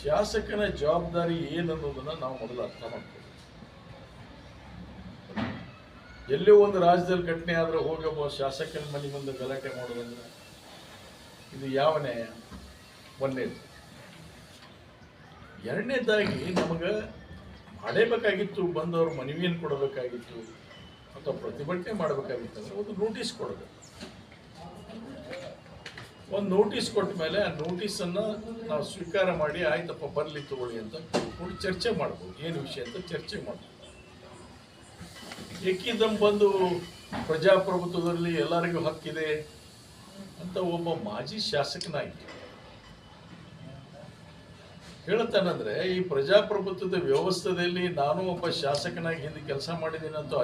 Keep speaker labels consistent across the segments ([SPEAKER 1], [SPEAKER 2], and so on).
[SPEAKER 1] ಶಾಸಕನ ಜವಾಬ್ದಾರಿ ಏನನ್ನೋದನ್ನ ನಾವು ಮೊದಲು ಅರ್ಥ ಮಾಡ್ತೀವಿ ಎಲ್ಲೋ ಒಂದು ರಾಜ್ಯದಲ್ಲಿ ಘಟನೆ ಆದ್ರೆ ಹೋಗಿ ಒಬ್ಬ ಶಾಸಕನ ಮನೆ ಮುಂದೆ ಗಲಾಟೆ ಮಾಡೋದಂದ್ರೆ ಇದು ಯಾವ ನ್ಯಾಯ? ಒಂದನೇದು ಎರಡನೇದಾಗಿ ನಮಗೆ ಮಾಡೇಬೇಕಾಗಿತ್ತು ಬಂದವರು ಮನವಿಯನ್ನು ಕೊಡಬೇಕಾಗಿತ್ತು ಅಥವಾ ಪ್ರತಿಭಟನೆ ಮಾಡಬೇಕಾಗಿತ್ತು ಅಂದ್ರೆ ಒಂದು ನೋಟಿಸ್ ಕೊಡಬೇಕು. ಒಂದು ನೋಟಿಸ್ ಕೊಟ್ಟ ಮೇಲೆ ಆ ನೋಟಿಸನ್ನು ನಾವು ಸ್ವೀಕಾರ ಮಾಡಿ, ಆಯ್ತಪ್ಪ, ಬರಲಿ ತಗೊಳ್ಳಿ ಅಂತ ಕೂಡಿ ಚರ್ಚೆ ಮಾಡ್ಬೋದು. ಏನು ವಿಷಯ ಅಂತ ಚರ್ಚೆ ಮಾಡ್ಬೋದು. ಏಕಿದಂ ಬಂದು ಪ್ರಜಾಪ್ರಭುತ್ವದಲ್ಲಿ ಎಲ್ಲರಿಗೂ ಹಕ್ಕಿದೆ ಅಂತ ಒಬ್ಬ ಮಾಜಿ ಶಾಸಕನಾಗಿದ್ದ ಹೇಳ್ತಾನಂದ್ರೆ, ಈ ಪ್ರಜಾಪ್ರಭುತ್ವದ ವ್ಯವಸ್ಥೆಯಲ್ಲಿ ನಾನು ಒಬ್ಬ ಶಾಸಕನಾಗಿ ಹಿಂದೆ ಕೆಲಸ ಮಾಡಿದ್ದೀನಿ ಅಂತ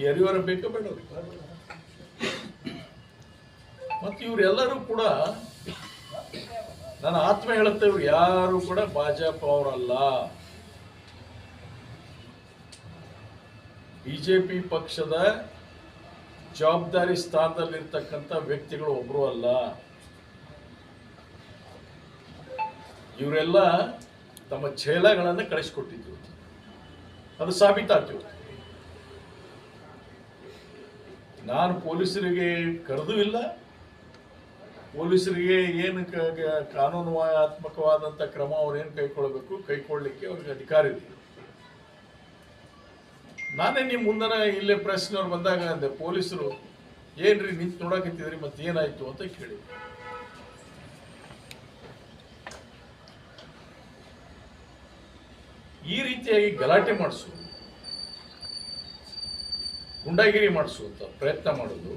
[SPEAKER 1] ಈ ಅರಿವರ ಬೇಕೋ ಬೇಡ ಮತ್ತು ಇವರೆಲ್ಲರೂ ಕೂಡ ನನ್ನ ಆತ್ಮ ಹೇಳುತ್ತೆ ಇವ್ರು ಯಾರು ಕೂಡ ಭಾಜಪ ಅವರಲ್ಲ. ಬಿಜೆಪಿ ಪಕ್ಷದ ಜವಾಬ್ದಾರಿ ಸ್ಥಾನದಲ್ಲಿರ್ತಕ್ಕಂಥ ವ್ಯಕ್ತಿಗಳು ಒಬ್ಬರು ಅಲ್ಲ. ಇವರೆಲ್ಲ ತಮ್ಮ ಛೇಲಗಳನ್ನು ಕಳಿಸ್ಕೊಟ್ಟಿದ್ರು. ಅದು ಸಾಬೀತಾಯ್ತು ನಾನು ಪೊಲೀಸರಿಗೆ ಕರೆದೂ ಇಲ್ಲ. ಪೊಲೀಸರಿಗೆ ಏನು ಕಾನೂನಾತ್ಮಕವಾದಂಥ ಕ್ರಮ ಅವ್ರೇನು ಕೈಕೊಳ್ಬೇಕು ಕೈಕೊಳ್ಳಲಿಕ್ಕೆ ಅವ್ರಿಗೆ ಅಧಿಕಾರ ಇದೆ. ನಾನೇ ನಿಮ್ಮ ಮುಂದನ ಇಲ್ಲೇ ಪ್ರೆಸ್ನವ್ರು ಬಂದಾಗ ಅಂದೆ, ಪೊಲೀಸರು, ಏನ್ರಿ ನಿಂತು ನೋಡಕತ್ತಿದ್ರಿ ಮತ್ತೆ ಏನಾಯ್ತು ಅಂತ ಕೇಳಿ ಈ ರೀತಿಯಾಗಿ ಗಲಾಟೆ ಮಾಡಿಸು, ಗುಂಡಾಗಿರಿ ಮಾಡಿಸುವಂತ ಪ್ರಯತ್ನ ಮಾಡೋದು.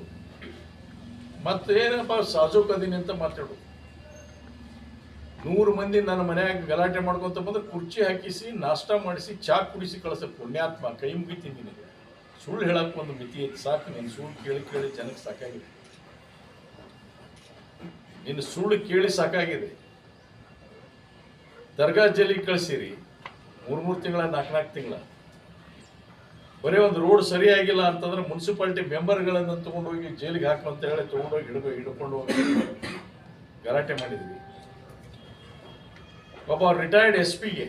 [SPEAKER 1] ಮತ್ತೇನಪ್ಪ ಸಾಜುಕದೀನಿ ಅಂತ ಮಾತಾಡೋದು ನೂರು ಮಂದಿ ನನ್ನ ಮನೆಯಾಗ ಗಲಾಟೆ ಮಾಡ್ಕೊಂತ ಬಂದ್ರೆ ಕುರ್ಚಿ ಹಾಕಿಸಿ, ನಾಷ್ಟ ಮಾಡಿಸಿ, ಚಾ ಕುಡಿಸಿ ಕಳಿಸ, ಪುಣ್ಯಾತ್ಮ, ಕೈ ಮುಗಿತೀನಿ ನಿನಗೆ ಸುಳ್ಳು ಹೇಳಕ್ಕೆ ಒಂದು ಮಿತಿ ಐತಿ, ಸಾಕು, ನೀನು ಸುಳ್ಳು ಕೇಳಿ ಕೇಳಿ ಜನಕ್ಕೆ ಸಾಕಾಗಿದೆ. ನಿನ್ನ ಸುಳ್ಳು ಕೇಳಿ ಸಾಕಾಗಿದೆ. ದರ್ಗಾ ಜಲ್ಲಿ ಕಳಿಸಿರಿ. ಮೂರು ಮೂರು ತಿಂಗಳ ನಾಲ್ಕು ನಾಲ್ಕು ತಿಂಗಳ. ಬರೀ ಒಂದು ರೋಡ್ ಸರಿಯಾಗಿಲ್ಲ ಅಂತಂದ್ರೆ ಮುನ್ಸಿಪಾಲ್ಟಿ ಮೆಂಬರ್ಗಳನ್ನು ತಗೊಂಡೋಗಿ ಜೈಲಿಗೆ ಹಾಕು ಅಂತ ಹೇಳಿ ತಗೊಂಡೋಗಿ ಹಿಡ್ಕೊ ಹಿಡ್ಕೊಂಡು ಹೋಗಿ ಗಲಾಟೆ ಮಾಡಿದ್ವಿ. ಒಬ್ಬ ರಿಟೈರ್ಡ್ ಎಸ್ ಪಿಗೆ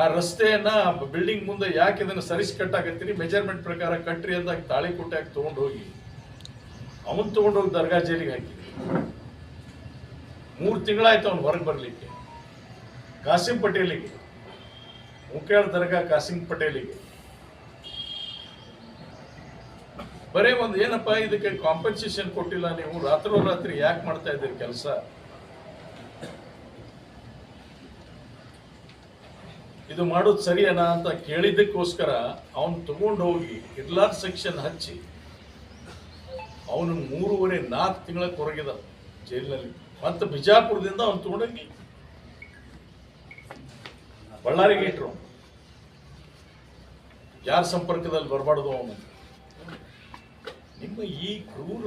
[SPEAKER 1] ಆ ರಸ್ತೆಯನ್ನ ಬಿಲ್ಡಿಂಗ್ ಮುಂದೆ ಯಾಕೆ ಇದನ್ನು ಸರಿಸಿ ಕಟ್ಟಾಕತ್ತೀರಿ ಮೆಜರ್ಮೆಂಟ್ ಪ್ರಕಾರ ಕಟ್ರಿ ಅಂತ ತಾಳಿ ಕೊಟ್ಟಾಗಿ ತಗೊಂಡು ಹೋಗಿ ಅವನ್ ತಗೊಂಡೋಗಿ ದರ್ಗಾ ಜೈಲಿಗೆ ಹಾಕಿದ್ವಿ. ಮೂರು ತಿಂಗಳಾಯ್ತು ಅವ್ನು ಹೊರಗೆ ಬರಲಿಕ್ಕೆ ಕಾಸಿಂ ಪಟೇಲಿಗೆ ಮುಖ್ಯಾಳ ದರ್ಗಾ ಕಾಸಿಂಗ್ ಪಟೇಲಿಗೆ. ಬರೀ ಒಂದು ಏನಪ್ಪ, ಇದಕ್ಕೆ ಕಾಂಪನ್ಸೇಷನ್ ಕೊಟ್ಟಿಲ್ಲ ನೀವು? ರಾತ್ರೋರಾತ್ರಿ ಯಾಕೆ ಮಾಡ್ತಾ ಇದ್ದೀರಿ ಕೆಲಸ? ಇದು ಮಾಡೋದು ಸರಿಯನಾ ಅಂತ ಕೇಳಿದ್ದಕ್ಕೋಸ್ಕರ ಅವನು ತಗೊಂಡು ಹೋಗಿ ಇರ್ಲಾರ್ ಸೆಕ್ಷನ್ ಹಚ್ಚಿ, ಅವನು ಮೂರುವರೆ ನಾಲ್ಕು ತಿಂಗಳ ಕೊರಗಿದ ಜೈಲಿನಲ್ಲಿ. ಮತ್ತೆ ಬಿಜಾಪುರದಿಂದ ಅವನು ತಗೊಂಡೋಗಿ ಬಳ್ಳಾರಿಗೆ ಇಟ್ರು. ಯಾರ ಸಂಪರ್ಕದಲ್ಲಿ ಬರಬಾರ್ದು ಅವನು? ನಿಮ್ಮ ಈ ಕ್ರೂರ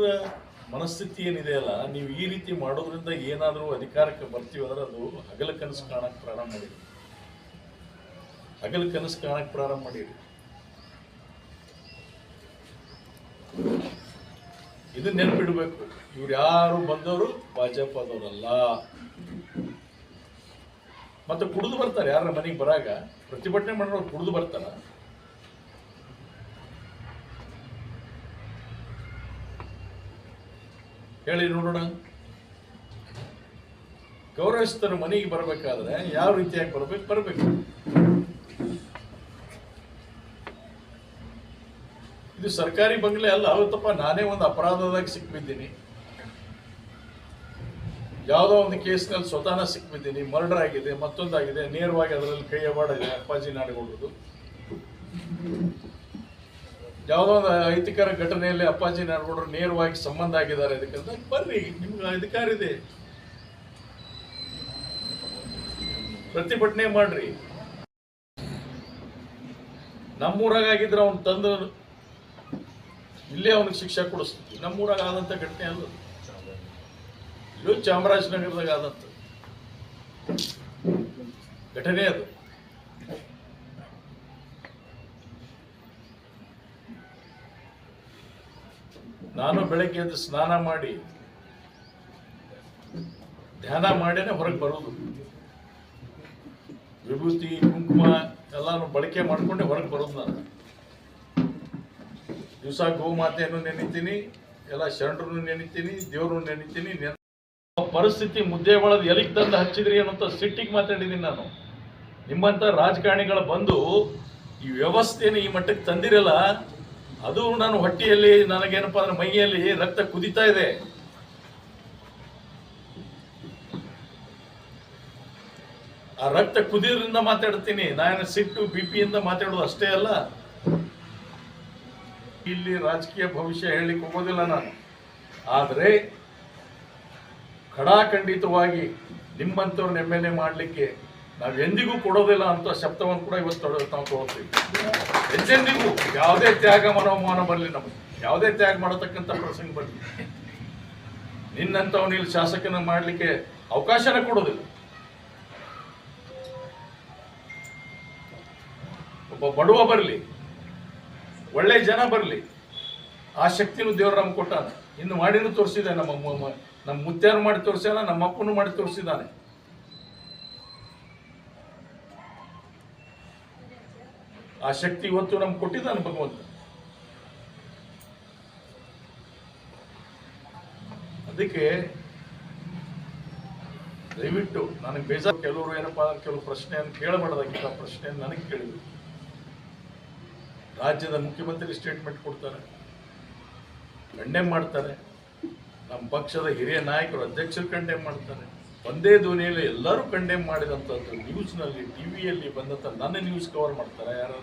[SPEAKER 1] ಮನಸ್ಥಿತಿ ಏನಿದೆ ಅಲ್ಲ, ನೀವು ಈ ರೀತಿ ಮಾಡೋದ್ರಿಂದ ಏನಾದರೂ ಅಧಿಕಾರಕ್ಕೆ ಬರ್ತೀವಿ ಅಂದ್ರೆ ಅದು ಹಗಲ ಕನಸು ಕಾಣಕ್ಕೆ ಪ್ರಾರಂಭ ಮಾಡಿರಿ ಹಗಲ ಕನಸು ಕಾಣಕ್ಕೆ ಪ್ರಾರಂಭ ಮಾಡಿರಿ ಇದನ್ನ ನೆನಪಿಡಬೇಕು. ಇವ್ರು ಯಾರು ಬಂದವರು? ಭಾಜಪದವರಲ್ಲ. ಮತ್ತೆ ಕುಡಿದು ಬರ್ತಾರೆ ಯಾರ ಮನೆಗೆ ಬರಾಗ. ಪ್ರತಿಭಟನೆ ಮಾಡೋರು ಕುಡಿದು ಬರ್ತಾರ. ಹೇಳಿ ನೋಡೋಣ. ಗೌರವಿಸ್ತರ ಮನೆಗೆ ಬರಬೇಕಾದ್ರೆ ಯಾವ ರೀತಿಯಾಗಿ ಬರಬೇಕು? ಬರಬೇಕು. ಇದು ಸರ್ಕಾರಿ ಬಂಗ್ಲೆ ಅಲ್ಲ, ಅವತ್ತಪ್ಪ ನಾನೇ ಒಂದು ಅಪರಾಧದಾಗ ಸಿಕ್ಬಿದ್ದೀನಿ. ಯಾವುದೋ ಒಂದು ಕೇಸ್ನಲ್ಲಿ ಸ್ವತಃ ಸಿಕ್ಬಿದ್ದೀನಿ ಮರ್ಡರ್ ಆಗಿದೆ, ಮತ್ತೊಂದಾಗಿದೆ, ನೇರವಾಗಿ ಅದರಲ್ಲಿ ಕೈ ಮಾಡಿದೆ ಅಪ್ಪಾಜಿ ನಾಡಿಕೊಳ್ಳೋದು ಯಾವುದೋ ಒಂದು ಅಹಿತಕರ ಘಟನೆಯಲ್ಲಿ ಅಪ್ಪಾಜಿ ನಾಡಗೌಡರು ನೇರವಾಗಿ ಸಂಬಂಧ ಆಗಿದ್ದಾರೆ ಅದಕ್ಕಂತ ಬರ್ರಿ, ನಿಮ್ಗೆ ಅಧಿಕಾರ ಇದೆ. ಪ್ರತಿಭಟನೆ ಮಾಡ್ರಿ. ನಮ್ಮೂರಾಗ ಆಗಿದ್ರೆ ಅವ್ನು ತಂದು, ಇಲ್ಲೇ ಅವನಿಗೆ ಶಿಕ್ಷೆ ಕೊಡಿಸ್ತೀವಿ. ನಮ್ಮೂರಾಗ ಆದಂಥ ಘಟನೆ ಅಲ್ಲ. ಇದು ಚಾಮರಾಜನಗರದಾಗ ಆದಂಥ ಘಟನೆ ಅದು. ನಾನು ಬೆಳಗ್ಗೆ ಎದ್ದು ಸ್ನಾನ ಮಾಡಿ ಧ್ಯಾನ ಮಾಡೇನೆ ಹೊರಗೆ ಬರೋದು. ವಿಭೂತಿ, ಕುಂಕುಮ ಎಲ್ಲಾನು ಬಳಕೆ ಮಾಡ್ಕೊಂಡೆ ಹೊರಗೆ ಬರೋದು ನಾನು. ದಿವಸ ಗೋಮಾತೆಯನ್ನು ನೆನಿತೀನಿ, ಎಲ್ಲ ಶರಣರನ್ನು ನೆನಿತೀನಿ, ದೇವರನ್ನು ನೆನಿತೀನಿ, ನೆನ್ ಪರಿಸ್ಥಿತಿ ಮುದ್ದೆ ಒಳಗೆ ಎಲ್ಲಿಗೆ ತಂದು ಹಚ್ಚಿದ್ರಿ ಅನ್ನೋಂಥ ಸಿಟ್ಟಿಗೆ ಮಾತಾಡಿದ್ದೀನಿ ನಾನು. ನಿಮ್ಮಂಥ ರಾಜಕಾರಣಿಗಳು ಬಂದು ಈ ವ್ಯವಸ್ಥೆಯನ್ನು ಈ ಮಟ್ಟಕ್ಕೆ ತಂದಿರಲ್ಲ, ಅದು ನಾನು ಹೊಟ್ಟೆಯಲ್ಲಿ ನನಗೇನಪ್ಪ ಅಂದ್ರೆ ಮೈಯಲ್ಲಿ ರಕ್ತ ಕುದಿತಾ ಇದೆ. ಆ ರಕ್ತ ಕುದಿಯೋದ್ರಿಂದ ಮಾತಾಡ್ತೀನಿ. ನಾನು ಸಿಟ್ಟು ಬಿ ಪಿಯಿಂದ ಮಾತಾಡೋದು ಅಷ್ಟೇ ಅಲ್ಲ. ಇಲ್ಲಿ ರಾಜಕೀಯ ಭವಿಷ್ಯ ಹೇಳಲಿಕ್ಕೆ ಹೋಗೋದಿಲ್ಲ ನಾನು. ಆದರೆ ಖಡಾಖಂಡಿತವಾಗಿ ನಿಮ್ಮಂಥವ್ರನ್ನ ಎಂ ಎಲ್ ಎ ಮಾಡಲಿಕ್ಕೆ ನಾವು ಎಂದಿಗೂ ಕೊಡೋದಿಲ್ಲ ಅಂತ ಶಬ್ದವನ್ನು ಕೂಡ ಇವತ್ತು ನಾವು ತಗೊಳ್ತೀವಿ ಎಂದೆಂದಿಗೂ ಯಾವುದೇ ತ್ಯಾಗ ಮನೋಮಾನ ಬರಲಿ ನಮಗೆ. ಯಾವುದೇ ತ್ಯಾಗ ಮಾಡತಕ್ಕಂಥ ಪ್ರಸಂಗ ಬರಲಿ. ನಿನ್ನಂಥವ್ನ ಇಲ್ಲಿ ಶಾಸಕನ ಮಾಡಲಿಕ್ಕೆ ಅವಕಾಶನ ಕೊಡೋದಿಲ್ಲ. ಒಬ್ಬ ಬಡವ ಬರಲಿ, ಒಳ್ಳೆ ಜನ ಬರಲಿ, ಆ ಶಕ್ತಿನೂ ದೇವರು ನಮ್ಗೆ ಕೊಟ್ಟಾನ. ಇನ್ನು ಮಾಡಿನೂ ತೋರಿಸಿದೆ ನಮ್ಮ ನಮ್ಮ ಮುತ್ಯಾರು ಮಾಡಿ ತೋರಿಸ್ಯಾನ, ನಮ್ಮ ಅಪ್ಪನೂ ಮಾಡಿ ತೋರಿಸಿದ್ದಾನೆ ಆ ಶಕ್ತಿ ಇವತ್ತು ನಮ್ಗೆ ಕೊಟ್ಟಿದ್ದಾನೆ ಭಗವಂತ. ಅದಕ್ಕೆ ದಯವಿಟ್ಟು ನನಗೆ ಬೇಜಾರು, ಕೆಲವರು ಏನಪ್ಪಾ, ಕೆಲವು ಪ್ರಶ್ನೆಯನ್ನು ಕೇಳಬಾರ್ದಾಗಿತ್ತು ಆ ಪ್ರಶ್ನೆಯನ್ನು ನನಗೆ ಕೇಳಿದ್ರು. ರಾಜ್ಯದ ಮುಖ್ಯಮಂತ್ರಿ ಸ್ಟೇಟ್ಮೆಂಟ್ ಕೊಡ್ತಾರೆ. ಕಂಡೆಮ್ ಮಾಡ್ತಾರೆ. ನಮ್ಮ ಪಕ್ಷದ ಹಿರಿಯ ನಾಯಕರು ಅಧ್ಯಕ್ಷರು ಕಂಡೆಮ್ ಮಾಡ್ತಾರೆ. ಒಂದೇ ಧ್ವನಿಯಲ್ಲಿ ಎಲ್ಲರೂ ಕಂಡೆಮ್ ಮಾಡಿದಂಥದ್ದು ನ್ಯೂಸ್ನಲ್ಲಿ ಟಿ ವಿಯಲ್ಲಿ ಬಂದಂಥ ನನ್ನ ನ್ಯೂಸ್ ಕವರ್ ಮಾಡ್ತಾರೆ ಯಾರು?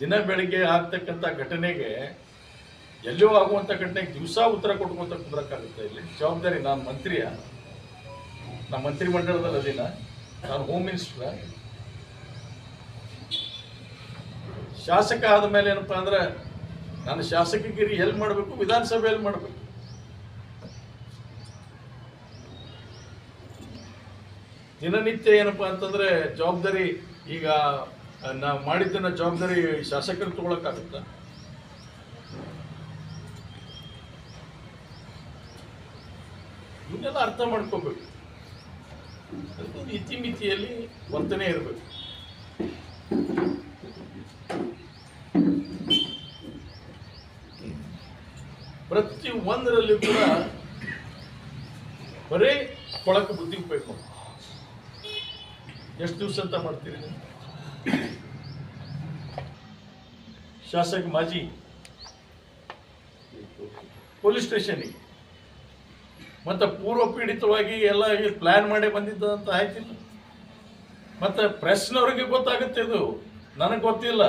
[SPEAKER 1] ದಿನ ಬೆಳಿಗ್ಗೆ ಆಗ್ತಕ್ಕಂಥ ಘಟನೆಗೆ ಎಲ್ಲೋ ಆಗುವಂಥ ಘಟನೆಗೆ ದಿವಸ ಉತ್ತರ ಕೊಟ್ಕೊಂತ ಕುಂದ್ರಕ್ಕಾಗುತ್ತೆ ಇಲ್ಲಿ. ಜವಾಬ್ದಾರಿ ನಾನು ಮಂತ್ರಿಯ. ನಮ್ಮ ಮಂತ್ರಿ ಮಂಡಲದಲ್ಲಿ ಅದಿನ. ನಾನು ಹೋಮ್ ಮಿನಿಸ್ಟರ್ ಶಾಸಕ ಆದ ಮೇಲೆ ಏನಪ್ಪಾ ಅಂದ್ರೆ ನಾನು ಶಾಸಕಗಿರಿ ಎಲ್ಲಿ ಮಾಡಬೇಕು, ವಿಧಾನಸಭೆಯಲ್ಲಿ ಮಾಡಬೇಕು. ದಿನನಿತ್ಯ ಏನಪ್ಪ ಅಂತಂದ್ರೆ ಜವಾಬ್ದಾರಿ ಈಗ ನಾವು ಮಾಡಿದ್ದನ್ನ ಜವಾಬ್ದಾರಿ ಶಾಸಕರು ತಗೊಳಕ್ಕಾಗುತ್ತಾ? ಇವನ್ನೆಲ್ಲ ಅರ್ಥ ಮಾಡ್ಕೋಬೇಕು. ಇತಿಮಿತಿಯಲ್ಲಿ ವರ್ತನೆ ಇರಬೇಕು. ಒಂದರಲ್ಲಿ ಕೂಡ ಬರೀ ಕೊಳಕು ಬುದ್ಧಿ ಬೇಕು. ಎಷ್ಟು ದಿವಸ ಅಂತ ಮಾಡ್ತೀರಿ ಶಾಸಕ ಮಾಜಿ ಪೊಲೀಸ್ ಸ್ಟೇಷನಿಗೆ. ಮತ್ತೆ ಪೂರ್ವ ಪೀಡಿತವಾಗಿ ಎಲ್ಲ ಪ್ಲಾನ್ ಮಾಡಿ ಬಂದಿದ್ದ ಅಂತ ಆಯ್ತಿಲ್ಲ. ಮತ್ತೆ ಪ್ರೆಸ್ನವ್ರಿಗೆ ಗೊತ್ತಾಗುತ್ತೆ ಇದು. ನನಗೆ ಗೊತ್ತಿಲ್ಲ.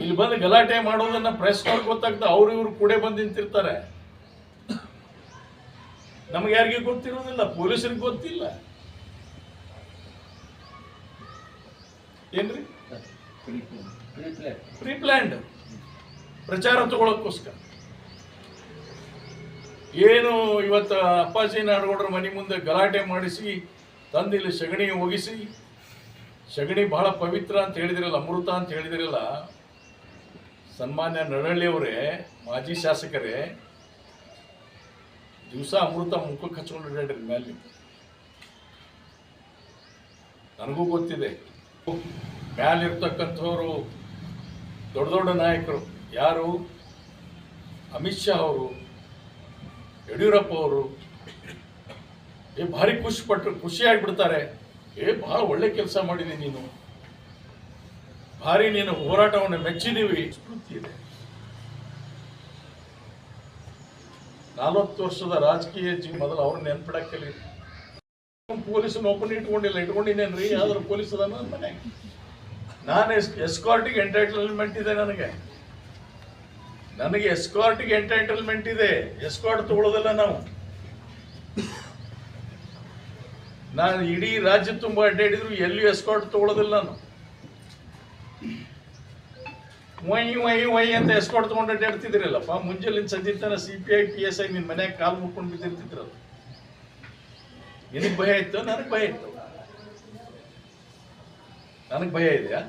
[SPEAKER 1] ಇಲ್ಲಿ ಬಂದು ಗಲಾಟೆ ಮಾಡೋದನ್ನ ಪ್ರೆಸ್ ಪ್ರೆಸ್ನವ್ರಿಗೆ ಗೊತ್ತಾಗ್ತದೆ ಅವ್ರು ಇವ್ರು ಕೂಡ ಬಂದು ನಿಂತಿರ್ತಾರೆ. ನಮ್ಗೆ ಯಾರಿಗೂ ಗೊತ್ತಿರೋದಿಲ್ಲ, ಪೊಲೀಸರಿಗೆ ಗೊತ್ತಿಲ್ಲ. ಏನ್ರಿ? ಪ್ರೀ ಪ್ಲ್ಯಾಂಡ್ ಪ್ರಚಾರ ತಗೊಳಕ್ಕೋಸ್ಕರ. ಏನು ಇವತ್ತು ಅಪ್ಪಾಜಿ ನಾಡಗೌಡರ ಮನೆ ಮುಂದೆ ಗಲಾಟೆ ಮಾಡಿಸಿ ತಂದಿಲ್ಲಿ ಸಗಣಿ ಒಗಿಸಿ, ಸಗಣಿ ಬಹಳ ಪವಿತ್ರ ಅಂತ ಹೇಳಿದಿರಲ್ಲ, ಅಮೃತ ಅಂತ ಹೇಳಿದಿರಲ್ಲ ಸನ್ಮಾನ್ಯ ನರಳ್ಳಿಯವರೇ ಮಾಜಿ ಶಾಸಕರೇ, ದಿವಸ ಅಮೃತ ಮುಖಕ್ಕೆ ಹಚ್ಕೊಂಡು ಹೇಳ್ರಿ ಮೇಲೆ ನನಗೂ ಗೊತ್ತಿದೆ. ಮ್ಯಾಲಿರ್ತಕ್ಕಂಥವ್ರು, ದೊಡ್ಡ ದೊಡ್ಡ ನಾಯಕರು ಯಾರು? ಅಮಿತ್ ಶಾ ಅವರು, ಯಡಿಯೂರಪ್ಪ ಅವರು. ಏ, ಭಾರಿ ಖುಷಿ ಪಟ್ಟರು ಖುಷಿಯಾಗಿಬಿಡ್ತಾರೆ ಏ, ಭಾಳ ಒಳ್ಳೆ ಕೆಲಸ ಮಾಡಿದೆ ನೀನು. ಭಾರಿ ನೀನು ಹೋರಾಟವನ್ನು ಮೆಚ್ಚಿದೀವಿ ಸ್ಫೂರ್ತಿ ಇದೆ ನಲವತ್ತು ವರ್ಷದ ರಾಜಕೀಯ ಜೀವ ಮೊದಲು ಅವ್ರನ್ನ ನೆನ್ಪಿಡಕ್ಕೆ ಕಲಿ ಪೊಲೀಸ್ ಓಪನ್ ಇಟ್ಕೊಂಡಿಲ್ಲ ಇಟ್ಕೊಂಡಿದ್ದೇನ್ರಿ ಯಾವ್ದಾದ್ರು ಪೊಲೀಸ್ ಅದ ಮನೆ. ನಾನು ಎಸ್ ಎಸ್ಕಾರ್ಟಿಗೆ ಎಂಟೈಟಲ್ಮೆಂಟ್ ಇದೆ ನನಗೆ. ನನಗೆ ಎಸ್ಕಾರ್ಟಿಗೆ ಎಂಟೈಟಲ್ಮೆಂಟ್ ಇದೆ. ಎಸ್ಕಾರ್ಟ್ ತಗೊಳ್ಳೋದಿಲ್ಲ ನಾವು. ನಾನು ಇಡೀ ರಾಜ್ಯ ತುಂಬ ಅಡ್ಡಾಡಿದ್ರು ಎಲ್ಲಿಯೂ ಎಸ್ಕಾರ್ಟ್ ತಗೊಳ್ಳೋದಿಲ್ಲ ನಾನು. ವೈ ವೈ ವೈ ಅಂತ ಎಸ್ಕೊಟ್ ತಗೊಂಡು ಅಡ್ಡಾಡ್ತಿದ್ರಲ್ಲಪ್ಪ ಮುಂಜಾನೆ ಸಂಜೆ ತನ C P I P S I ನಿನ್ನ ಮನ್ಯಾಗ ಕಾಲು ಮುಟ್ಕೊಂಡು ಬಿದ್ದಿರ್ತಿದ್ರಲ್ಲ. ನಿನಗೆ ಭಯ ಇತ್ತು? ನನಗೆ ಭಯ ಇತ್ತು? ನನಗೆ ಭಯ ಇದೆಯಾ?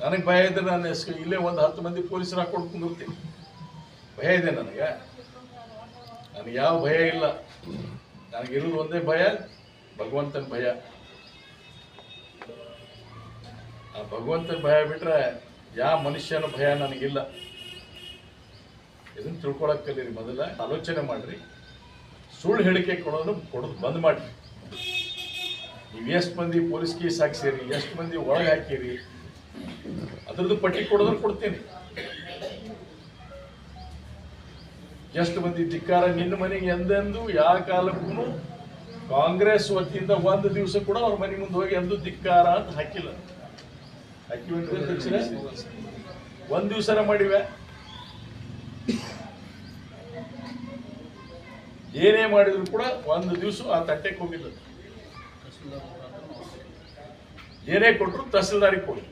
[SPEAKER 1] ನನಗೆ ಭಯ ಇದ್ರೆ ನಾನು ಎಸ್, ಇಲ್ಲೇ ಒಂದು ಹತ್ತು ಮಂದಿ ಪೊಲೀಸರು ಹಾಕೊಂಡು ಕುಂದಿರ್ತೀನಿ ಭಯ ಇದೆ ನನಗೆ. ನನಗೆ ಯಾವ ಭಯ ಇಲ್ಲ. ನನಗಿರೋದು ಒಂದೇ ಭಯ, ಭಗವಂತನ ಭಯ. ಆ ಭಗವಂತನ ಭಯ ಬಿಟ್ರೆ ಯಾವ ಮನುಷ್ಯನ ಭಯ ನನಗಿಲ್ಲ. ಇದನ್ನು ತಿಳ್ಕೊಳಕ್ಕೆ ಕಲೀರಿ ಮೊದಲ, ಆಲೋಚನೆ ಮಾಡಿರಿ. ಸುಳ್ಳು ಹೇಳಿಕೆ ಕೊಡೋದು ಕೊಡೋದು ಬಂದ್ ಮಾಡಿರಿ. ನೀವು ಎಷ್ಟು ಮಂದಿ ಪೊಲೀಸ್ ಕೇಸ್ ಹಾಕ್ಸಿರಿ, ಎಷ್ಟು ಮಂದಿ ಒಳಗೆ ಹಾಕಿರಿ, ಅದ್ರದ್ದು ಪಟ್ಟಿ ಕೊಡೋದ್ರೂ ಕೊಡ್ತೀನಿ. ಎಷ್ಟು ಮಂದಿ ಧಿಕ್ಕಾರ ನಿನ್ನ ಮನೆಗೆ ಎಂದೆಂದು ಯಾವ ಕಾಲಕ್ಕೂ ಕಾಂಗ್ರೆಸ್ ವತಿಯಿಂದ ಒಂದು ದಿವಸ ಕೂಡ ಅವ್ರ ಮನೆ ಮುಂದೆ ಹೋಗಿ ಎಂದು ಧಿಕ್ಕಾರ ಅಂತ ಹಾಕಿಲ್ಲ. ಹಾಕಿವೇನ್ರಿ ಅಧ್ಯಕ್ಷರೇ? ಒಂದ್ ದಿವಸನ ಮಾಡಿವೆ ಏನೇ ಮಾಡಿದ್ರು ಕೂಡ ಒಂದು ದಿವಸ ಆ ತಟ್ಟೆಗೆ ಹೋಗಿಲ್ಲ ಏನೇ ಕೊಟ್ಟರು ತಹಸೀಲ್ದಾರಿಗೆ ಕೊಡಿ